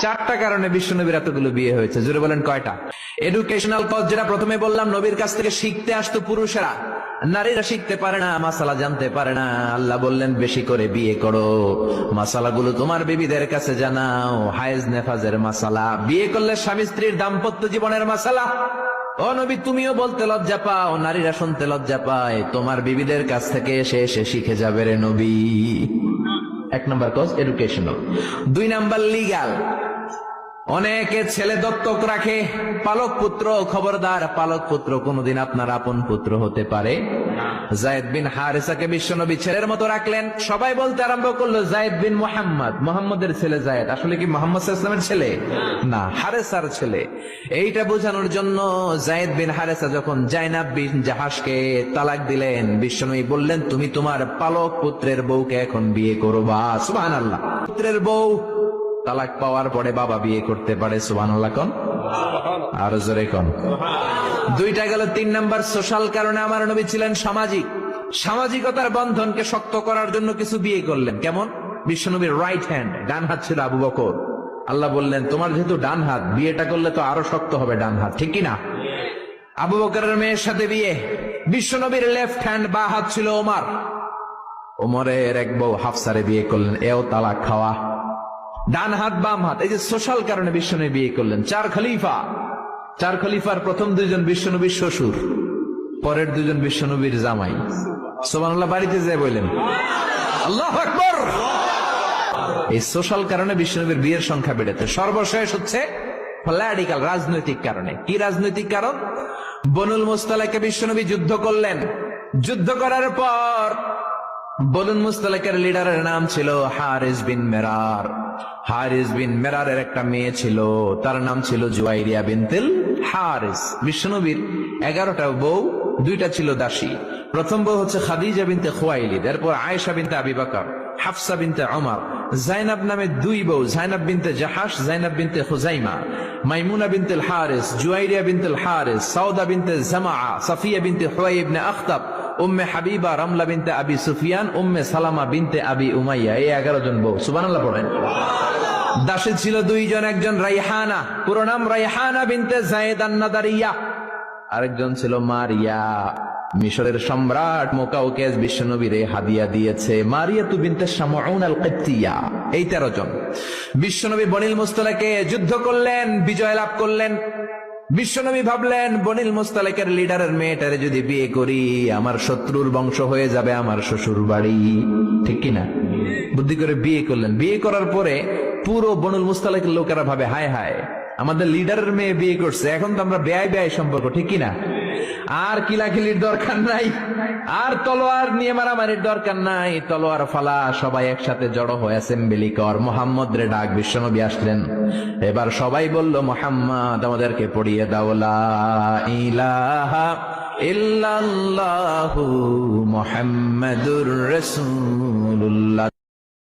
চারটা কারণে বিশ্বনবীর এতগুলো বিয়ে হয়েছে। জুড়ে বলেন কয়টা? এডুকেশনাল কজ যেটা প্রথমে বললাম, নবীর কাছ থেকে শিখতে আসতো পুরুষেরা। নারীরা শিখতে পারে না, মাসালা জানতে পারে না। আল্লাহ বললেন, বেশি করে বিয়ে করো। মাসালাগুলো তোমার বিবিদের কাছে জানাও। হায়েজ নেফাজের মাসালা। বিয়ে করলে স্বামী স্ত্রীর দাম্পত্য জীবনের মাসালা। ও নবী, তুমিও বলতে লজ্জা পাও, নারীরা শুনতে লজ্জা পায়। তোমার বিবিদের কাছ থেকে এসে এসে শিখে যাবে রে নবী। এক নম্বর কজ এডুকেশনাল দুই নাম্বার লিগাল অনেকে ছেলে দত্তক রাখে, পালক পুত্র খবরদার, পালক পুত্র কোনদিন আপনার আপন পুত্র হতে পারে। জায়দ বিন হারেসাকে বিশ্বনবী ছেলের মতো রাখলেন। সবাই বলতে আরম্ভ করল, জায়দ বিন মোহাম্মদ, মোহাম্মদের ছেলে জায়দ। আসলে কি মোহাম্মদ ইসলামের ছেলে? না, হারেসার ছেলে। এইটা বোঝানোর জন্য জায়দ বিন হারেসা যখন জাইনাব বিন জাহাজকে তালাক দিলেন, বিশ্বনবী বললেন, তুমি তোমার পালক পুত্রের বউকে এখন বিয়ে করবা। সুবহানাল্লাহ। পুত্রের বউ তালাক পাওয়ার পরে বাবা বিয়ে করতে পারে সুবহানাল্লাহ কোন? আর জোরে কোন? দুইটা গেল তিন নাম্বার সোশ্যাল কারণে আমার নবী ছিলেন সামাজিক। সামাজিকতার বন্ধনকে শক্ত করার জন্য কিছু বিয়ে করলেন। কেমন? বিশ্বনবীর রাইট হ্যান্ড ডান হাত ছিল আবু বকর। আল্লাহ বললেন তোমার যেহেতু ডান হাত বিয়েটা করলে তো আরও শক্ত হবে ডান হাত ঠিক কি না? আবু বকরের মেয়ের সাথে বিয়ে। বিশ্বনবীর লেফট হ্যান্ড বা হাত ছিল ওমার। ওমরের এক বউ হাফসারে বিয়ে করলেন এও তালাক খাওয়া। ডান হাত, বাম হাত, এই যে সোশ্যাল কারণে বিশ্বনবী বিয়ে করলেন। চার খলিফা। চার খলিফার প্রথম দুইজন বিশ্বনবীর শ্বশুর, পরের দুজন বিশ্বনবীর জামাই। সোমানুল্লাহ বাড়িতে যে বললেন, আল্লাহ আকবর! এই সোশ্যাল কারণে বিশ্বনবীর বিয়ের সংখ্যা বেড়েছে। সর্বশেষ হচ্ছে পলিটিক্যাল, রাজনৈতিক কারণে। কি রাজনৈতিক কারণ? বনুল মুস্তালাকে বিশ্বনবী যুদ্ধ করলেন। যুদ্ধ করার পর বনুল মুস্তালাকের লিডারের নাম ছিল হারিস বিন মেরার। হারিস বিন মেরারের একটা মেয়ে ছিল, তার নাম ছিল জুয়াইরিয়া বিনতিল হারিস। বিশ্বনবীর এগারোটা বউ, দুইটা ছিল দাসী। প্রথম বউ হচ্ছে খাদিজা বিনতে খোয়াইলিদ, এরপর আয়েশা বিনতে আবি বকর, হাফসা বিনতে অমর জাইনাব নামে দুই বউ, জাইনাব বিনতে জাহাস জাইনাব বিনতে খুজাইমা, মাইমুনা বিনতেল হারিস, জুয়াইরিয়া বিনতেল হারিস, সাউদা বিনতে জামা সাফিয়া বিনতে হুয়াই ইবনে আখতাব, উম্মে হাবিবা রামলা বিনতে আবি সুফিয়ান, উম্মে সালামা বিনতে আবি উমাইয়া, এই এগারো জন বউ। সুবানাল্লাহ পড়েন। দাসে ছিল দুইজন, একজন রাইহানা। পুরো নাম রাইহানা বিনতে জায়েদ আন্নাদারিয়া। আরেকজন ছিল মারিয়া। মিশরের সম্রাট মোকাউকেজ বিশ্বনবীরে হাদিয়া দিয়েছে মারিয়া তু বিনতে শামউন আল কিবতিয়া এই তেরো জন। বিশ্বনবী বনিল মুস্তলাকে যুদ্ধ করলেন, বিজয় লাভ করলেন। বিশ্বনবী ভাবলেন, বনিল মুস্তালেকের লিডারের মেয়েটারে যদি বিয়ে করি, আমার শত্রুর বংশ হয়ে যাবে আমার শ্বশুর বাড়ি ঠিক কিনা? বুদ্ধি করে বিয়ে করলেন। বিয়ে করার পরে পুরো বনুল মুস্তালেকের লোকেরা ভাবে, হায় হায়, আমাদের লিডারের মেয়ে বিয়ে করছে, এখন তো আমরা ব্যয় ব্যয় সম্পর্ক, ঠিক কিনা? আর কিলাকিলির দরকার নাই, আর তলোয়ার নিয়ে মারামারির দরকার নাই, তলোয়ার ফালা সবাই একসাথে জড়ো হয়ে অ্যাসেম্বলি কর, মোহাম্মদ রে ডাক, বিশ্বনবী আসলেন। এবার সবাই বলল, মোহাম্মদ, আমাদেরকে পড়িয়ে দাও, লা ইলাহা ইল্লাল্লাহু মুহাম্মাদুর রাসূলুল্লাহ।